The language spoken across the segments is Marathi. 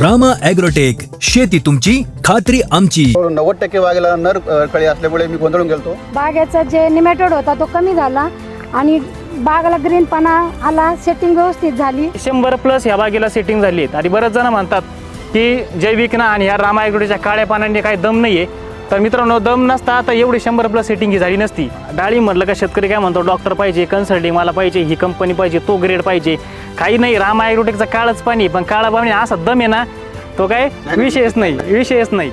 रामा ॲग्रोटेक शेती तुमची खात्री आमची. नव्वद टक्के वाघेला नर अ, कळी असल्यामुळे मी गोंधळून गेलतो. बागेचा जे निमेटोड होता तो कमी झाला आणि बागाला ग्रीनपणा आला सेटिंग व्यवस्थित झाली. शंभर प्लस ह्या बागेला सेटिंग झाली आहेत. आणि बरेच जण म्हणतात की जैविक ना आणि ह्या रामायगडीच्या काळ्या पानांनी काही दम नाही आहे तर मित्रांनो दम नसता आता एवढी शंभर प्लस सेटिंग ही झाली नसती. डाळी म्हटलं का शेतकरी काय म्हणतो डॉक्टर पाहिजे कन्सल्टिंग मला पाहिजे ही कंपनी पाहिजे तो ग्रेड पाहिजे. काही नाही रामा ॲग्रोटेकचं काळच पाणी पण काळा पाणी असा दम आहे ना तो काय विषयच नाही विषयच नाही.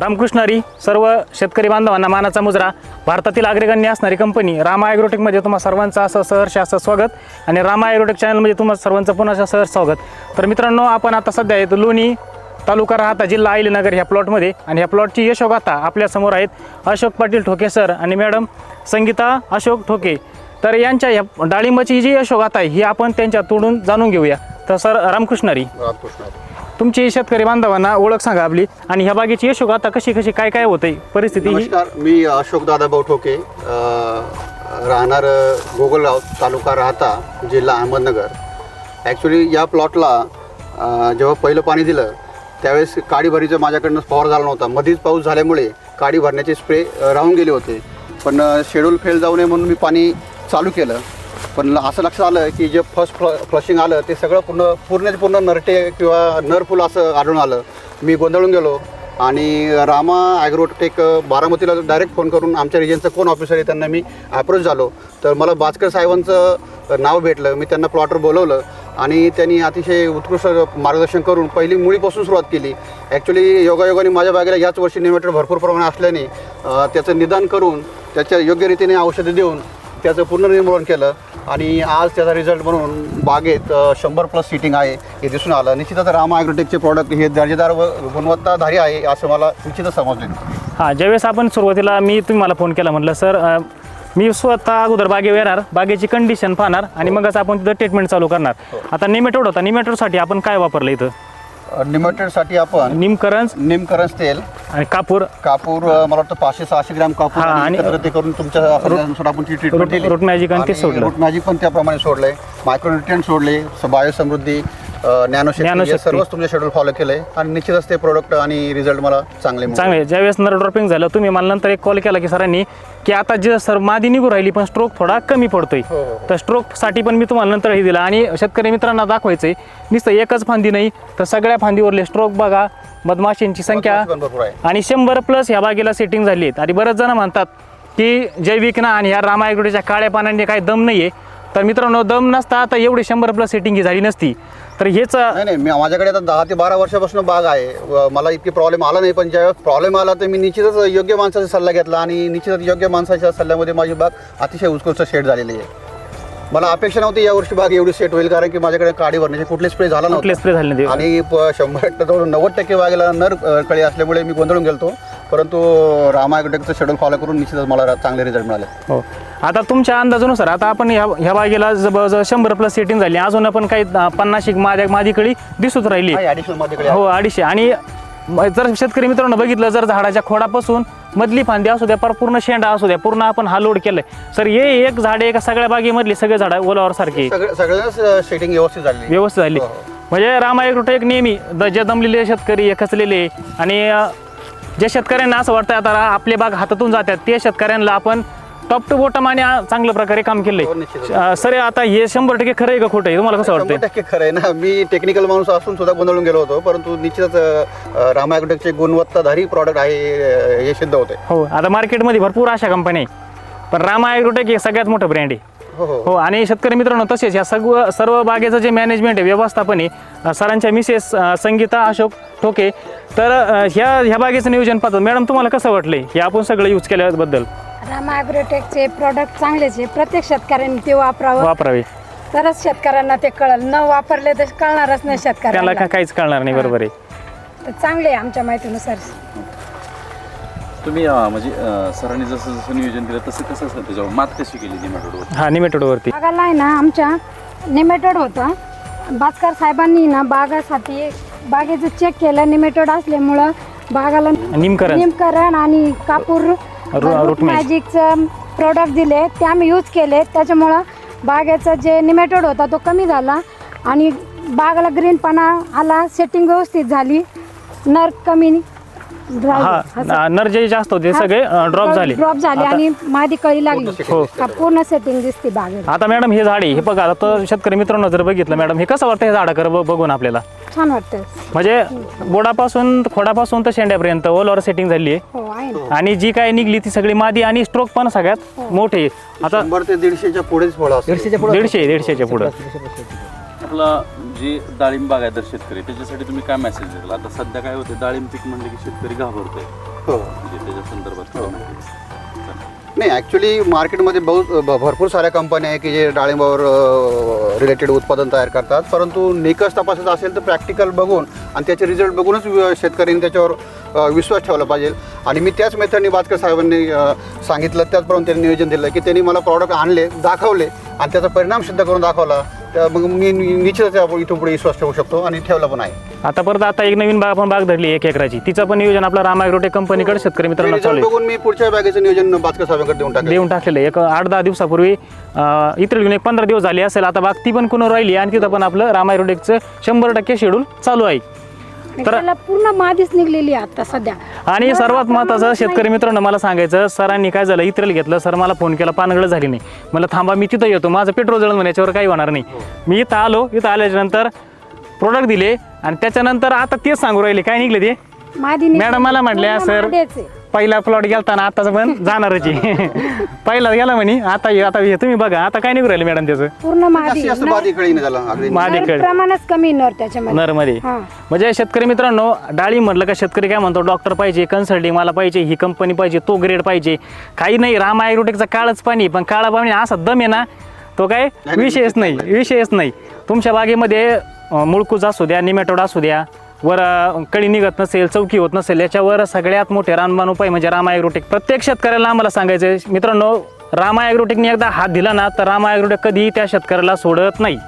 रामकृष्णारी सर्व शेतकरी बांधवांना मानाचा मुजरा. भारतातील अग्रगण्य असणारी कंपनी रामा ॲग्रोटेकमध्ये तुम्हा सर्वांचं असं सहर्ष असं स्वागत आणि रामा ॲग्रोटेक चॅनलमध्ये तुम्हा सर्वांचं पुन्हा असं सहर्ष स्वागत. तर मित्रांनो आपण आता सध्या आहेत लोणी तालुका राहता जिल्हा आईलीनगर ह्या प्लॉटमध्ये आणि ह्या प्लॉटची यशोगाथा आपल्यासमोर आहेत अशोक पाटील ठोके सर आणि मॅडम संगीता अशोक ठोके. तर यांच्या ह्या डाळिंबाची जी यशोगाथा आहे ही आपण त्यांच्या तोडून जाणून घेऊया. तर सर रामकृष्णारी रामकृष्णारी तुमची शेतकरी बांधवांना ओळख सांगा आपली. आणि ह्या बागेची यशोग आता कशी कशी काय काय होते परिस्थिती ही? नमस्कार मी अशोक दादा ठोके अ, राहणार गोगलगाव तालुका राहता जिल्हा अहमदनगर. ॲक्च्युली या प्लॉटला अ, जेव्हा पहिलं पाणी दिलं त्यावेळेस काडी भरीचं माझ्याकडनं फवार झाला नव्हता. मध्येच पाऊस झाल्यामुळे काडी भरण्याचे स्प्रे अ, राहून गेले होते. पण शेड्यूल फेल जाऊ नये म्हणून मी पाणी चालू केलं. पण असं लक्षात आलं की जे फर्स्ट फ्ल फ्लशिंग आलं ते सगळं पूर्ण पूर्ण पूर्ण नरटे किंवा नरफुल असं आढळून आलं. मी गोंधळून गेलो आणि रामा ॲग्रोटेक बारामतीला डायरेक्ट फोन करून आमच्या रिजनचं कोण ऑफिसर आहे त्यांना मी अप्रोच झालो. तर मला भास्कर साहेबांचं नाव भेटलं. मी त्यांना प्लॉटर बोलवलं आणि त्यांनी अतिशय उत्कृष्ट मार्गदर्शन करून पहिली मुळीपासून सुरुवात केली. ॲक्च्युली योगायोगाने माझ्या बागेला याच वर्षी निमेटर भरपूर प्रमाणात असल्याने त्याचं निदान करून त्याच्या योग्य रीतीने औषधं देऊन त्याचं पुनर्निर्मूलन केलं आणि आज त्याचा रिझल्ट म्हणून बागेत शंभर प्लस सीटिंग आहे हे दिसून आलं. निश्चितच रामा ॲग्रोटेकचे प्रॉडक्ट हे दर्जेदार व गुणवत्ताधारी आहे असं मला निश्चितच समजले. हां ज्यावेळेस आपण सुरुवातीला मी तुम्ही मला फोन केला म्हटलं सर अं, मी स्वतः अगोदर बागेवर येणार बागेची कंडिशन पाहणार आणि मगच आपण तिथं ट्रीटमेंट चालू करणार. आता निमेटोड होता. निमेटोडसाठी आपण काय वापरलं इथं? निमेटेडसाठी आपण निमकरंज निमकरंज तेल आणि कापूर. कापूर अ, मला वाटतं पाचशे सहाशे ग्रॅम कापूर हा, आणि आणि एकत्र ते करून तुमच्या आपण ती ट्रीटमेंट रूट- मॅजिक आणि ते सोडलं. रूट मॅजिक पण त्याप्रमाणे सोडलंय. मायक्रोन्युट्रियन सोडले बायोसमृद्धी नॅनोशक्ती हे. सर्वच तुमचे शेड्यूल फॉलो केलंय आणि निश्चितच ते प्रोडक्ट आणि रिझल्ट मला चांगले मिळाले. चांगले ज्यावेळेस नर ड्रॉपिंग झालं तुम्ही मला नंतर एक कॉल केला की सरांनी की आता जे सर मादी निघू राहिली पण स्ट्रोक थोडा कमी पडतोय हो, हो. तर स्ट्रोकसाठी पण मी तुम्हाला नंतर हे दिलं आणि शेतकरी मित्रांना दाखवायचंय नुसतं एकच फांदी नाही तर सगळ्या फांदीवरले स्ट्रोक बघा मधमाशींची संख्या मधमाशी पण भरपूर आहे. आणि शंभर प्लस ह्या बागेला सेटिंग झाली आहेत आणि बरेच जण म्हणतात की जैविक ना आणि ह्या रामायगडीच्या काळ्या पानांनी काही दम नाही आहे तर मित्रांनो दम नसता आता एवढी शंभर प्लस सेटिंग ही झाली नसती. तर हेच नाही नाही मी माझ्याकडे आता दहा ते बारा वर्षापासून बाग आहे. व मला इतकी प्रॉब्लेम आला नाही पण ज्यावेळेस प्रॉब्लेम आला तर मी निश्चितच योग्य माणसाचा सल्ला घेतला आणि निश्चितच योग्य माणसाच्या सल्ल्यामध्ये माझी बाग अतिशय उत्कृष्ट सेट झालेली आहे. मला अपेक्षा नव्हती यावर्षी बाग एवढी सेट होईल कारण की माझ्याकडे काडी भरण्याचे कुठले स्प्रे झाला कुठले नव्हता स्प्रे झाले नाही आणि प- शंभर टक्के नव्वद टक्के बागेला नर अ, कळी असल्यामुळे मी गोंधळून गेलतो. परंतु रामायगटेकचं शेड्यूल फॉलो करून निश्चितच मला चांगले रिझल्ट मिळाले. हो. आता तुमच्या अंदाजानुसार आता आपण ह्या ह्या बागेला जवळजवळ शंभर प्लस सेटिंग झाली. अजून पण काही पन्नास माझ्या माझीकडे दिसूच राहिली. हो अडीचशे आणि जर शेतकरी मित्रांनो बघितलं जर झाडाच्या खोडापासून मधली फांदी असू द्या पर पूर्ण शेंडा असू द्या पूर्ण आपण हा लोड केलाय. सर हे एक झाड आहे का सगळ्या बागेमधली सगळे झाड ओलावर सारखे. व्यवस्थित झाली व्यवस्थित झाली. हो, हो. म्हणजे रामायण एक नेहमी जे दमलेले शेतकरी हे खचलेले आणि अ, जे शेतकऱ्यांना असं वाटतं आता आपले बाग हातातून जातात ते शेतकऱ्यांना आपण टॉप टू बॉटम आणि चांगल्या प्रकारे काम हो, केलंय. अ, सर आता हे शंभर टक्के खरं आहे का खोटं आहे? तुम्हाला कसं वाटतं टक्के खरं आहे ना. मी टेक्निकल माणूस असून सुद्धा गोंधळून गेलो होतो परंतु निश्चितच रामायगटेकचे गुणवत्ताधारी प्रॉडक्ट आहे हे सिद्ध होते हो आता मार्केटमध्ये भरपूर अशा कंपन्या आहे पण रामा ॲग्रोटेक हे सगळ्यात मोठं ब्रँड आहे. हो हो हो. आणि शेतकरी मित्रांनो तसेच या सर्व सर्व बागेचं जे मॅनेजमेंट आहे व्यवस्थापन आहे सरांच्या मिसेस संगीता अशोक ठोके तर ह्या ह्या बागेचं नियोजन पाहतो. मॅडम तुम्हाला कसं वाटलंय? हे आपण सगळं यूज केल्याबद्दल. रामा ॲग्रोटेकचे प्रॉडक्ट चांगलेच आहे. प्रत्येक शेतकऱ्यांनी ते वापरावं. वापरावे. तरच शेतकऱ्यांना ते कळल. न वापरले तर कळणारच नाही त्याला शेतकऱ्यांना. का- काहीच कळणार नाही. बरोबर आहे. तर चांगले आहे आमच्या माहितीनुसार. तुम्ही अं, म्हणजे अं, सरांनी जसं जसं नियोजन केलं तसं कसं असतं? त्याच्यावर मात कशी केली निमॅटोडवर हा निमेटोडवरती बागाला आहे ना आमच्या निमेटोड होता. भास्कर साहेबांनी ना बागासाठी बागेचं चेक केलं. निमेटोड असल्यामुळं बागाला निमकरण. निमकरण आणि कापूर रूट रूट मॅजिक. मॅजिकचं प्रोडक्ट दिले. ते आम्ही यूज केले. त्याच्यामुळं बागेचं जे निमेटोड होता तो कमी झाला. आणि बागाला ग्रीनपणा आला. सेटिंग व्यवस्थित झाली. नर कमी हा न- नर जे जास्त होते सगळे ड्रॉप झाले. ड्रॉप झाले आता- आणि मादी कळी लागली. हो. हा, पूर्ण सेटिंग दिसते बागेत. आता मॅडम हे झाड आहे हे बघा आता शेतकरी मित्रांनो जर बघितलं मॅडम हे कसं वाटतं हे झाडाकडे ब- बघून आपल्याला? छान वाटतं म्हणजे बोडापासून खोडापासून तर शेंड्यापर्यंत ऑल सेटिंग झाली आहे. हो आहे ना. आणि जी काय निघली ती सगळी मादी आणि स्ट्रोक पण सगळ्यात मोठे आहे. आता शंभर ते दीडशेच्या पुढेच फळं असतात दीडशे दीडशेच्या पुढं. आपला जे डाळिंब बागायतर शेतकरी त्याच्यासाठी तुम्ही काय मेसेज द्याल आता सध्या काय होते डाळिंब पीक म्हणले की शेतकरी घाबरतोय. हो. म्हणजे त्याच्या संदर्भात? चला. नाही ॲक्च्युली मार्केटमध्ये बहुत भ- भरपूर साऱ्या कंपन्या आहे की जे डाळिंबावर रिलेटेड उत्पादन तयार करतात. परंतु निकष तपासायचा असेल तर प्रॅक्टिकल बघून आणि त्याचे रिझल्ट बघूनच वि- शेतकऱ्यांनी त्याच्यावर अ, विश्वास ठेवला पाहिजे. आणि मी त्याच मेथडनी भास्कर साहेबांनी अ, सांगितलं त्याचप्रमाणे त्यांनी नियोजन दिलं की त्यांनी मला प्रॉडक्ट आणले दाखवले आणि त्याचा परिणाम सिद्ध करून दाखवला. त्या मग मी निश्चितच आपण इथून पुढे विश्वास ठेवू शकतो आणि ठेवला पण आहे. आता परत आता एक नवीन बाग आपण बाग धरली एक एकराची. तिचं पण नियोजन आपलं राम ॲग्रोटेक कंपनीकडे शेतकरी मित्रांना चालू आहे. बघून मी पुढच्या बॅगेचं नियोजन भास्कर साहेबांकडे देऊन टाकलं देऊन टाकलेलं आहे. एक आठ दहा दिवसापूर्वी अं, इतर घेऊन एक पंधरा दिवस झाले असेल. आता बाग ती पण कुणा राहिली आणि तिथं पण आपलं राम ॲग्रोटेकचं शंभर टक्के शेड्यूल चालू आहे. तर त्याला पूर्ण मादीच निघलेली आहे आता सध्या. आणि सर्वात महत्त्वाचं शेतकरी मित्रांनो मला सांगायचं सरांनी काय झालं इतरेल घेतलं सर मला फोन केला पानगळ झाली नाही. मला थांबा मी तिथं येतो माझं पेट्रोल जळून म्हणे याच्यावर काही होणार नाही. मी इथं आलो इथं आल्याच्यानंतर प्रोडक्ट दिले आणि त्याच्यानंतर आता तेच सांगू राहिले काय निघले ते? मादी. मॅडम मला म्हटल्या पूर्ण सर मादीच. आहे. पहिला प्लॉट गेलता ना आताच पण जाणारच आहे. पहिला गेला म्हणे आता हे- आता हे तुम्ही बघा आता काय निघू राहिले मॅडम त्याचं? पूर्ण मादी. जास्तीत जास्त बाधी कळी नाही झाला अगदी माझे नर कळ प्रमाणच कमी नर त्याच्यामध्ये. नरमध्ये. हा. म्हणजे शेतकरी मित्रांनो डाळी म्हटलं का शेतकरी काय म्हणतो डॉक्टर पाहिजे कन्सल्टिंग मला पाहिजे ही कंपनी पाहिजे तो ग्रेड पाहिजे. काही नाही राम ॲग्रोटेकचा काळच पाणी पण काळा पाणी असा दम आहे ना तो काय विषयच नाही विषयच नाही. तुमच्या बागेमध्ये अं, मुळकूज असू द्या निमेटोड असू द्या वर कळी निघत नसेल चौकी होत नसेल याच्यावर सगळ्यात मोठे रामबाण उपाय म्हणजे रामा ॲग्रोटेक. प्रत्येक शेतकऱ्याला आम्हाला सांगायचं आहे मित्रांनो रामा ॲग्रोटेकने एकदा हात दिला ना तर रामा ॲग्रोटेक कधीही त्या शेतकऱ्याला सोडत नाही.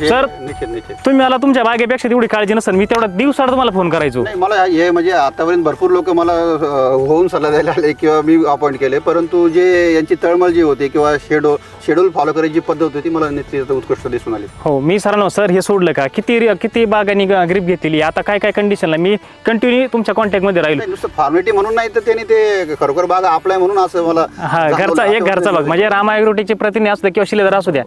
हे- सर निश्चित निश्चित. तुम्ही मला तुमच्या बागेपेक्षा तेवढी काळजी नसेल. मी तेवढा दिवसाड तुम्हाला फोन करायचो. नाही मला हे म्हणजे आतापर्यंत भरपूर लोक मला अ, होऊन सल्ला द्यायला आले किंवा मी अपॉइंट केले. परंतु जे यांची तळमळ जी होती किंवा शेड्यूल शेड्यूल फॉलो करायची जी पद्धत होती मला निश्चित उत्कृष्ट दिसून आली. हो मी सरांनो सर हे सोडलं का? किती किती बागांनी ग्रीप घेतलेली? आता काय काय कंडिशनला मी कंटिन्यू तुमच्या कॉन्टॅक्टमध्ये राहील. नाही, नुसतं फॉर्मॅलिटी म्हणून नाही तर त्यांनी ते खरोखर बाग आपलाय म्हणून असं मला हा जाणवलं. घरचा एक घरचा भाग म्हणजे रामा ॲग्रोटेकचे प्रतिनिधी असू द्या किंवा शिलेदार असू द्या.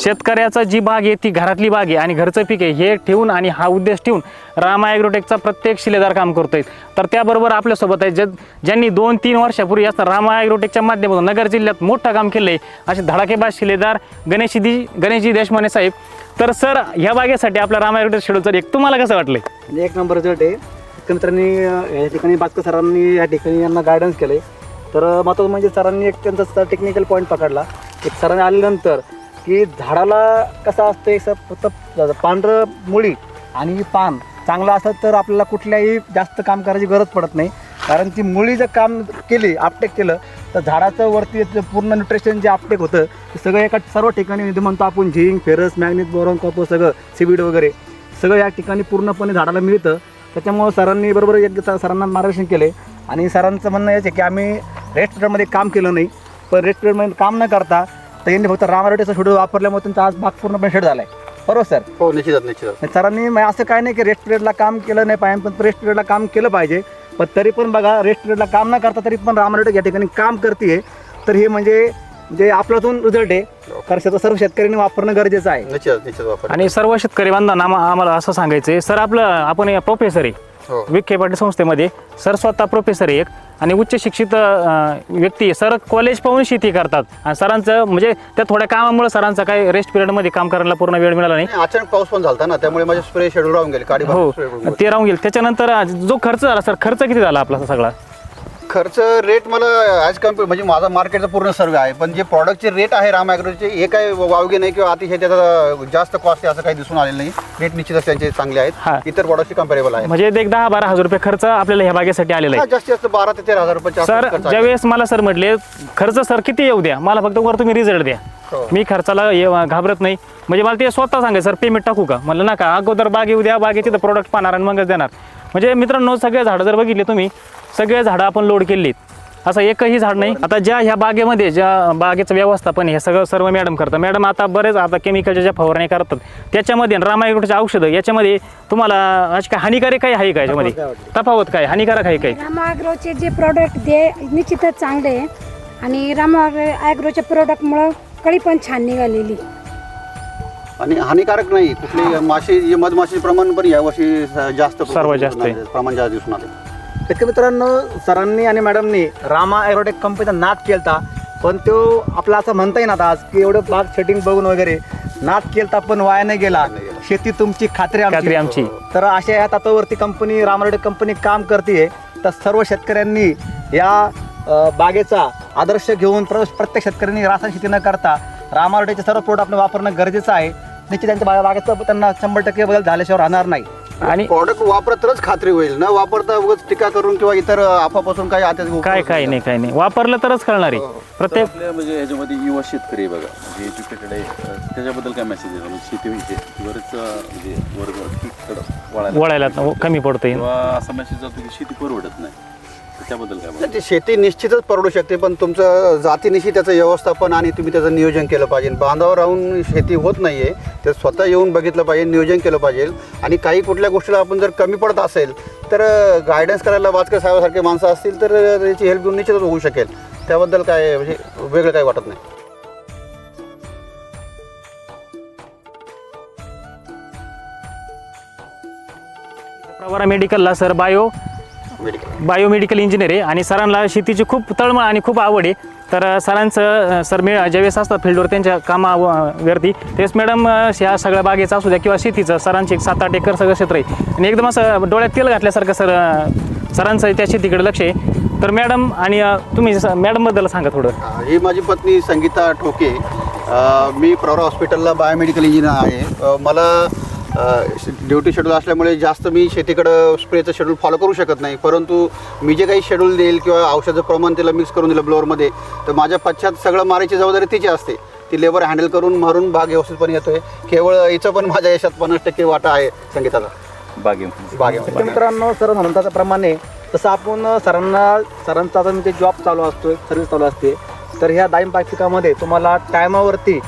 शेतकऱ्याचा जी बाग आहे ती घरातली बाग आहे आणि घरचं पीक आहे हे ठेवून आणि हा उद्देश ठेवून रामा ॲग्रोटेकचा प्रत्येक शिलेदार काम करतो आहे तर त्याबरोबर आपल्यासोबत आहे जे ज्यांनी दोन तीन वर्षापूर्वी असं रामा ॲग्रोटेकच्या माध्यमातून नगर जिल्ह्यात मोठं काम केलं आहे असे धडाकेबाज शिलेदार गणेशजी गणेशजी देशमाने साहेब. तर सर ह्या बागेसाठी आपल्या रामा ॲग्रोटेक शेड्यूलचं एक तुम्हाला कसं वाटलं म्हणजे एक नंबर रिझल्ट आहे. इतकं मित्रांनी या ठिकाणी बाजकर सरांनी या ठिकाणी यांना गायडन्स केलं आहे तर महत्त्वाचं म्हणजे सरांनी एक त्यांचा टेक्निकल पॉईंट पकडला. एक सरांनी आल्यानंतर की झाडाला कसं असतं एक फक्त पांढरं मुळी आणि पान चांगलं असतं तर आपल्याला कुठल्याही जास्त काम करायची गरज पडत नाही. कारण ती मुळी जर काम केली आपटेक केलं तर झाडाचं वरती पूर्ण न्यूट्रिशन जे आपटेक होतं ते सगळं एका सर्व ठिकाणी म्हणजे म्हणतो आपण zinc ferrous magnet boron copper सगळं सिविड वगैरे सगळं या ठिकाणी पूर्णपणे झाडाला मिळतं. त्याच्यामुळं सरांनी बरोबर एक सरांना मार्गदर्शन केले आणि सरांचं म्हणणं हेच आहे की आम्ही रेस्टॉरंटमध्ये काम केलं नाही. पण रेस्टॉरंटमध्ये काम न करता तर यांनी फक्त रामारोटेचा शेड्यूल वापरल्यामुळे त्यांचा आज भाग पूर्णपणे शेड झाला आहे बरोबर सर हो निश्चितच निश्चितच. सरांनी मग असं काय नाही की रेस्टॉरंटला काम केलं नाही पाहिजे पण रेस्टॉरंटला काम केलं पाहिजे. पण तरी पण बघा रेस्टॉरंटला काम न करता तरी पण रामारोटेक या ठिकाणी काम करते तर हे म्हणजे म्हणजे आपल्यातून रिझल्ट आहे कारण शेत- सर्व शेतकऱ्यांनी वापरणं गरजेचं आहे. निश्चित निश्चित वापर आणि सर्व शेतकरी बांधवांना आम्हा- आम्हाला असं सांगायचं आहे सर आपलं आपण प्रोफेसर आहे हो. विखे पाटील संस्थेमध्ये. सर स्वतः प्रोफेसर आहे एक. आणि उच्च शिक्षित व्यक्ती सर कॉलेज पाहून शेती करतात. आणि सरांचं म्हणजे त्या थोड्या कामामुळे सरांचा काही रेस्ट पिरियडमध्ये काम करायला पूर्ण वेळ मिळाला नाही. अचानक पाऊस पण झाला ना त्यामुळे माझे स्प्रे शेड्यूल राहून गेले हो. ते राहून गेले. त्याच्यानंतर जो खर्च झाला सर खर्च किती झाला आपला सगळा? खर्च रेट मला ॲज कंपेअर म्हणजे माझा मार्केटचा पूर्ण सर्वे आहे. पण जे प्रॉडक्टचे रेट आहे राम ॲग्रोचे हे काय वावगे नाही किंवा अतिशय त्याचा जास्त कॉस्ट आहे असं काही दिसून आलेलं नाही. रेट निश्चितच त्यांचे चांगले हा. आहेत इतर प्रॉडक्टशी कम्पेरेबल आहे म्हणजे एक दहा बारा हजार रुपये खर्च आपल्याला ह्या बागेसाठी आलेला हा, आहे जास्तीत जास्त बारा ते तेरा हजार रुपयाच्या सर आसपास खर्च आहे. ज्यावेळेस मला सर म्हटले खर्च सर किती येऊ द्या? मला फक्त वर तुम्ही रिझल्ट द्या. हो. मी खर्चाला ये- घाबरत नाही. म्हणजे मला ते स्वतः सांगाय सर पेमेंट टाकू का? म्हणलं नका. अगोदर बाग येऊ द्या. बागेचे तर प्रोडक्ट पाहणार आणि मगच देणार. म्हणजे मित्रांनो सगळे झाडं जर बघितले तुम्ही सगळे झाडं आपण लोड केलेली असं एकही झाड नाही. आता ज्या ह्या बागेमध्ये ज्या बागेचं व्यवस्थापन हे सगळं सर्व मॅडम करतात. मॅडम आता बरेच आता केमिकलच्या ज्या फवारण्या करतात त्याच्यामध्ये रामायगडचे औषधं याच्यामध्ये तुम्हाला अशी काय हानिकारक काही आहे का याच्यामध्ये? तफावत काय? हानिकारक आहे काय रामा ॲग्रोचे जे प्रॉडक्ट ते निश्चितच चांगले आहे. आणि रामा ॲग्रोच्या प्रोडक्टमुळं कळी पण छान निघालेली. आणि हानिकारक नाही. कुठली माशी जे मधमाशीचे प्रमाण पण यावर्षी जास्त सर्वात जास्त आहे. प्रमाण जास्त दिसून आले शेतकरी मित्रांनो सरांनी आणि मॅडमनी रामा एरोटेक कंपनीचा नाद केलता पण तो आपला असं म्हणता येईल आता आज की एवढं बाग सेटिंग बघून वगैरे नाद केलता पण वाया नाही गेला. शेती तुमची खात्री खात्री आमची. तर अशा या तत्वावरती कंपनी रामा एरोटेक कंपनी काम करते तर सर्व शेतकऱ्यांनी या बागेचा आदर्श घेऊन प्र- प्रत्येक शेतकऱ्यांनी रासायनिक शेती न करता रामा एरोटेकचे सर्व प्रोडक्ट आपण वापरणं गरजेचं आहे. निश्चित त्यांच्या बागेचं त्यांना शंभर टक्के बदल झाल्याशिवाय राहणार नाही. आणि प्रॉडक्ट वापरतच खात्री होईल. न वापरता उगाच टीका करून किंवा इतर आपापासून काही आता काय काय नाही काय नाही. वापरलं तरच कळणार आहे. तर प्रत्येक आपल्या म्हणजे याच्यामध्ये युवा शेतकरी आहे बघा म्हणजे एज्युकेटेड आहे. त्याच्याबद्दल काय मेसेज देतो म्हणजे शेती म्हणजे बरेच म्हणजे वर्ग वळायला वळायला कमी पडतंय. किंवा असा मेसेज जातो की शेती परवडत नाही. त्याबद्दल काय? ती शेती निश्चितच परवडू शकते पण तुमचं जातीनिशी त्याचं व्यवस्थापन आणि तुम्ही त्याचं नियोजन केलं पाहिजे. बांधावर राहून शेती होत नाही आहे ते स्वतः येऊन बघितलं पाहिजे नियोजन केलं पाहिजे. आणि काही कुठल्या गोष्टीला आपण जर कमी पडत असेल तर गायडन्स करायला वाचकर साहेबासारखे माणसं असतील तर त्याची हेल्प घेऊन निश्चितच होऊ शकेल. त्याबद्दल काय म्हणजे वेगळं काही वाटत नाही. प्रवारा मेडिकलला सर बायो. बायोमेडिकल इंजिनियर आहे आणि सरांना शेतीची खूप तळमळ आणि खूप आवड आहे. तर सरांचं सर मी ज्यावेळेस असतात फील्डवर त्यांच्या कामावरती तेच मॅडम ह्या सगळ्या बागेचं असू द्या किंवा शेतीचं सरांचे एक सात आठ एकर सगळं क्षेत्र आहे. आणि एकदम असं डोळ्यात तेल घातल्यासारखं सर सरांचं त्या शेतीकडे लक्ष आहे. तर मॅडम आणि तुम्ही मॅडमबद्दल सांगा थोडं. ही माझी पत्नी संगीता ठोके. मी प्रवरा हॉस्पिटलला बायोमेडिकल इंजिनियर आहे. मला ड्युटी शेड्यूल असल्यामुळे जास्त मी शेतीकडं स्प्रेचं शेड्यूल फॉलो करू शकत नाही. परंतु मी जे काही शेड्यूल देईल किंवा औषधाचं प्रमाण त्याला मिक्स करून दिलं ब्लोअरमध्ये तर माझ्या पश्चात सगळं मारायची जबाबदारी तिची असते. ती लेबर हँडल करून मारून भाग व्यवस्थितपणे येतोय. केवळ हिचं पण माझ्या यशात पन्नास टक्के वाटा आहे संगीताचा बागेमध्ये बागेमध्ये तर मित्रांनो सर म्हणून त्याप्रमाणे तसं आपण सरांना सरांचा आता म्हणजे जॉब चालू असतो सर्व्हिस चालू असते. तर ह्या दाईम पाक्षिकामध्ये तुम्हाला टायमावरती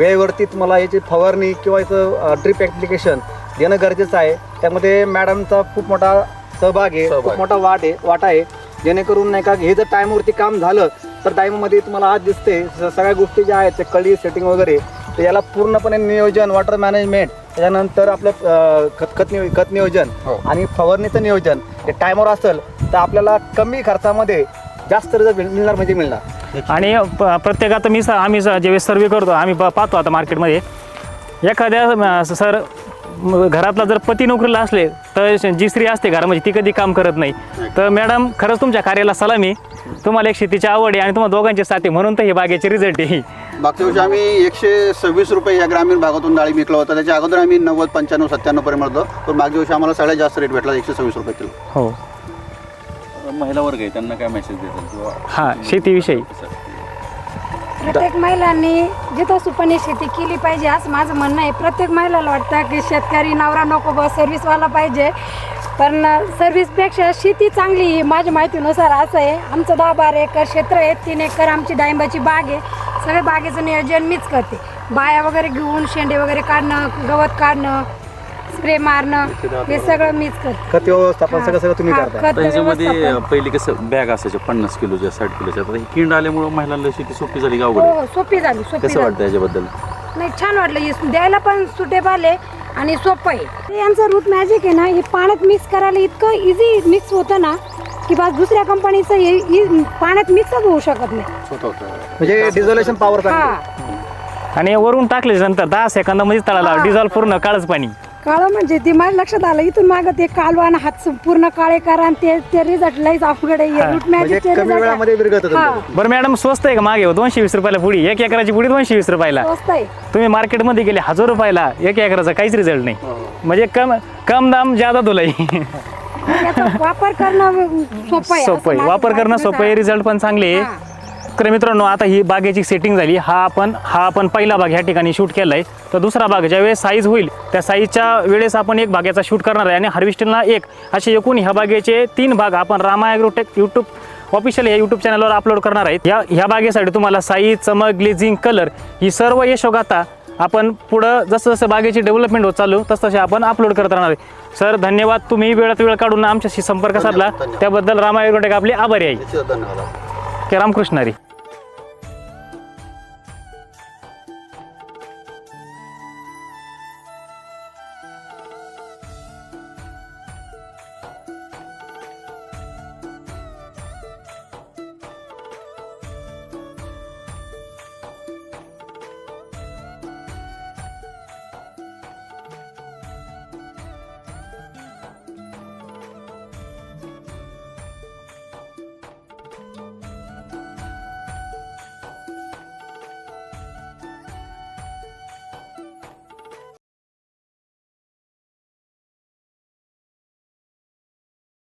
वेळेवरती तुम्हाला याची फवारणी किंवा याचं ड्रिप ॲप्लिकेशन देणं गरजेचं आहे त्यामध्ये मॅडमचा खूप मोठा सहभाग आहे. खूप मोठा वाट आहे वाटा आहे जेणेकरून नाही का हे जर टाईमवरती काम झालं तर टाईममध्ये तुम्हाला आज दिसते सगळ्या गोष्टी ज्या आहेत ते कळी सेटिंग वगैरे तर याला पूर्णपणे नियोजन वॉटर मॅनेजमेंट त्याच्यानंतर आपलं अं, खत खत नियो खत नियोजन हो. आणि फवारणीचं नियोजन हे टायमवर असेल तर आपल्याला कमी खर्चामध्ये जास्त रिझल्ट मिळणार म्हणजे मिळणार आणि प्रत्येक आता मी आम्ही ज्यावेळेस सर्वे करतो आम्ही पाहतो आता मार्केटमध्ये. एखाद्या सर घरातला जर पती नोकरीला असले तर जी स्त्री असते घरामध्ये ती कधी काम करत नाही. तर मॅडम खरंच तुमच्या कार्याला सलामी. तुम्हाला एक शेतीची आवड आहे आणि तुम्हाला दोघांची साथी म्हणून तर हे बागेचे रिझल्ट आहे. मागच्या वर्षी आम्ही एकशे सव्वीस रुपये या ग्रामीण भागातून डाळी विकला होता. त्याच्या अगोदर आम्ही नव्वद पंच्याण्णव सत्त्याण्णव पर्यंत मिळतो पण मागच्या वर्षी आम्हाला सगळ्यात जास्त रेट भेटला एकशे सव्वीस रुपये किलो. हो. महिला वर्ग आहे त्यांना काय मेसेज देतात किंवा हा शेतीविषयी? प्रत्येक महिलांनी जिथं सुपणे शेती केली पाहिजे असं माझं म्हणणं आहे. प्रत्येक महिलाला वाटतं की शेतकरी नवरा नको बस सर्व्हिसवाला पाहिजे. पण सर्व्हिसपेक्षा शेती चांगली ही माझ्या माहितीनुसार असं आहे. आमचं दहा बारा एकर क्षेत्र आहे तीन एकर आमची डाळिंबाची बाग आहे. सगळ्या बागेचं नियोजन मीच करते. बाया वगैरे घेऊन शेंडे वगैरे काढणं गवत काढणं स्प्रे मारणं हे सगळं मीच करते. खत व्यवस्थापन सगळं सगळं तुम्ही हा, करता. खत आता ह्याच्यामध्ये व्यवस्थापन. पहिली कसं बॅग असायच्या पन्नास किलोच्या साठ किलोच्या. आता ही किंड आल्यामुळे महिलांना शेती सोपी झाली अवघड हो सोपी झाली सोपी कसं झाली. वाटतं याच्याबद्दल नाही छान वाटलं. हे द्यायला पण सुटेबल आहे आणि सोपं आहे. ते यांचं रूट मॅजिक आहे ना हे पाण्यात मिक्स करायला इतकं इझी मिक्स होतं ना की बस दुसऱ्या कंपनीचं हे इ- पाण्यात मिक्सच होऊ शकत नाही. म्हणजे डिझोलेशन पॉवर हा. आणि वरून टाकल्याच्या नंतर दहा सेकंदामध्ये तळाला. डिझॉल्व पूर्ण काळच पाणी काळं म्हणजे ते माझ्या लक्षात आलं इथून मागं ते कालवा आणि हात पूर्ण काळे करा आणि ते ते रिझल्ट लईच अवघड आहे. रूट म्हणजे मॅजिकचे कमी result वेळामध्ये विरघळतं हा. तुमचं. बरं मॅडम स्वस्त आहे का मागे? हो दोनशे वीस रुपयाला पुडी एक एकराची पुडी दोनशे वीस रुपयाला. स्वस्त आहे. तुम्ही मार्केटमध्ये गेले हजार रुपयाला एक एकराचा काहीच रिझल्ट नाही. म्हणजे कम कम दाम ज्यादा याचा वापर करणं सोपं आहे. सोपं आहे. वापर करणं सोपं आहे. रिझल्ट पण चांगले आहे. तर मित्रांनो आता ही बागेची सेटिंग झाली. हा आपण हा आपण पहिला भाग ह्या ठिकाणी शूट केला आहे तर दुसरा भाग ज्यावेळेस साईज होईल त्या साईजच्या वेळेस आपण एक भागाचा शूट करणार आहे. आणि हार्वेस्टिंगला एक असे एकूण ह्या बागेचे तीन भाग आपण रामा ॲग्रोटेक यूट्यूब ऑफिशियल या यूट्यूब चॅनलवर अपलोड करणार आहेत. या ह्या बागेसाठी तुम्हाला साईज चमक ग्लेझिंग कलर ही सर्व यशोगाथा आपण पुढं जसं जसं बागेची डेव्हलपमेंट होत चालू तसं तसे आपण अपलोड करत राहणार आहे. सर धन्यवाद. तुम्ही वेळात वेळ काढून आमच्याशी संपर्क साधला. त्याबद्दल रामा ॲग्रोटेक आपले आभारी आहे. निश्चित